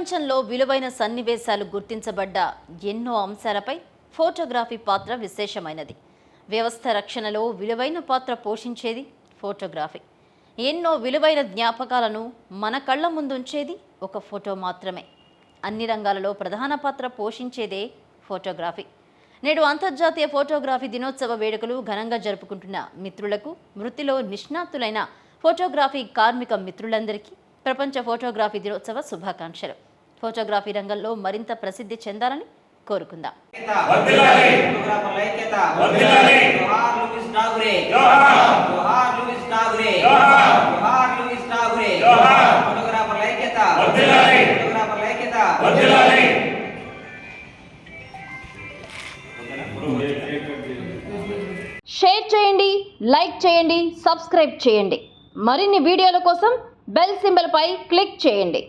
ప్రపంచంలో విలువైన సన్నివేశాలు గుర్తించబడ్డ ఎన్నో అంశాలపై ఫోటోగ్రఫీ పాత్ర విశేషమైనది. వ్యవస్థ రక్షణలో విలువైన పాత్ర పోషించేది ఫోటోగ్రఫీ. ఎన్నో విలువైన జ్ఞాపకాలను మన కళ్ళ ముందుంచేది ఒక ఫోటో మాత్రమే. అన్ని రంగాలలో ప్రధాన పాత్ర పోషించేదే ఫోటోగ్రఫీ. నేడు అంతర్జాతీయ ఫోటోగ్రఫీ దినోత్సవ వేడుకలు ఘనంగా జరుపుకుంటున్న మిత్రులకు వృత్తిలో నిష్ణాతులైన ఫోటోగ్రఫీ కార్మిక మిత్రులందరికీ ప్రపంచ ఫోటోగ్రఫీ దినోత్సవ శుభాకాంక్షలు. ఫోటోగ్రఫీ రంగంలో మరింత ప్రసిద్ధి చెందాలని కోరుకుందాం. షేర్ చేయండి లైక్ చేయండి సబ్స్క్రైబ్ చేయండి. మరిన్ని వీడియోల కోసం బెల్ సింబల్పై క్లిక్ చేయండి.